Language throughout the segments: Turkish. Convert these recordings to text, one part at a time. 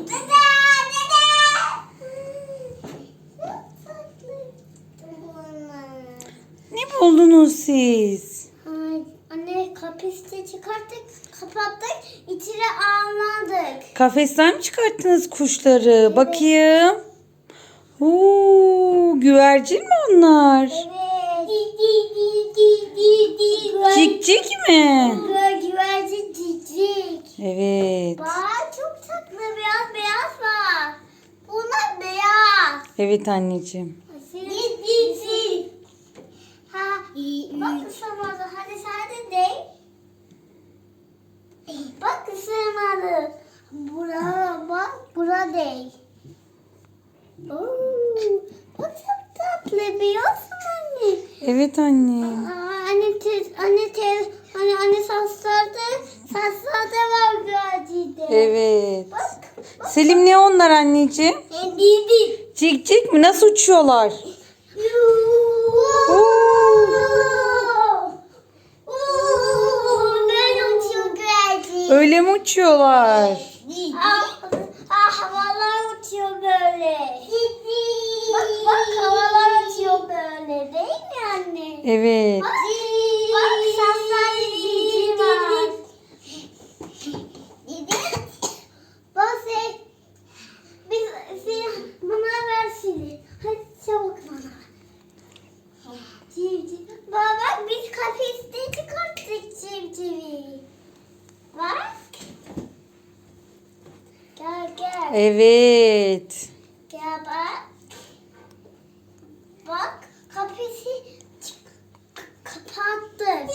Dede, dede. Ne buldunuz siz? Ay, Anne kapısı çıkarttık, kapattık, içine almadık. Kafesten mi çıkarttınız kuşları? Bakayım. Oo, güvercin mi onlar? Evet. Di di di di di di. Cik cik mi? Güver- Güvercin cicik. Evet. Bak çok tatlı beyaz beyaz var. Bunlar beyaz. Evet anneciğim. Di di. Ha, bak ısırmadı. Hadi sen de de. Bak ısırmadı. Bura bak, bura değil. Oo, bak çok tatlı biliyorsun anne. Evet anne. Aa, anne tez, anne tez, anne anne saçlarda, saçlarda var güvercinde. Evet. Bak, bak. Selim ne onlar anneciğim? E, di di. Cik cik mi? Nasıl uçuyorlar? Oo. Oo, ben uçuyor güvercin. Öyle mi uçuyorlar? Ah, ah, havalar uçuyor böyle. Bak bak havalar uçuyor böyle değil mi anne? Evet. Bak saslar cici var. Didi. Bak sen, biz, sen bana ver seni. Hadi çabuk bana. Civciv. Bak bak biz kafeste çıkarttık civcivi. Bak. Gel. Evet. Gel bak. Bak çık- kapattık.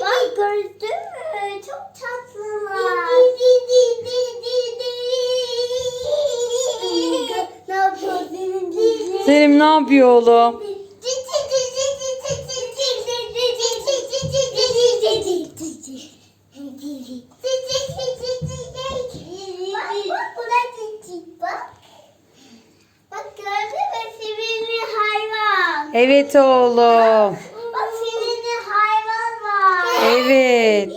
bak gördün mü? Çok tatlılar. Selim ne yapıyor oğlum? Evet oğlum. Bak şimdi de hayvan var. Evet.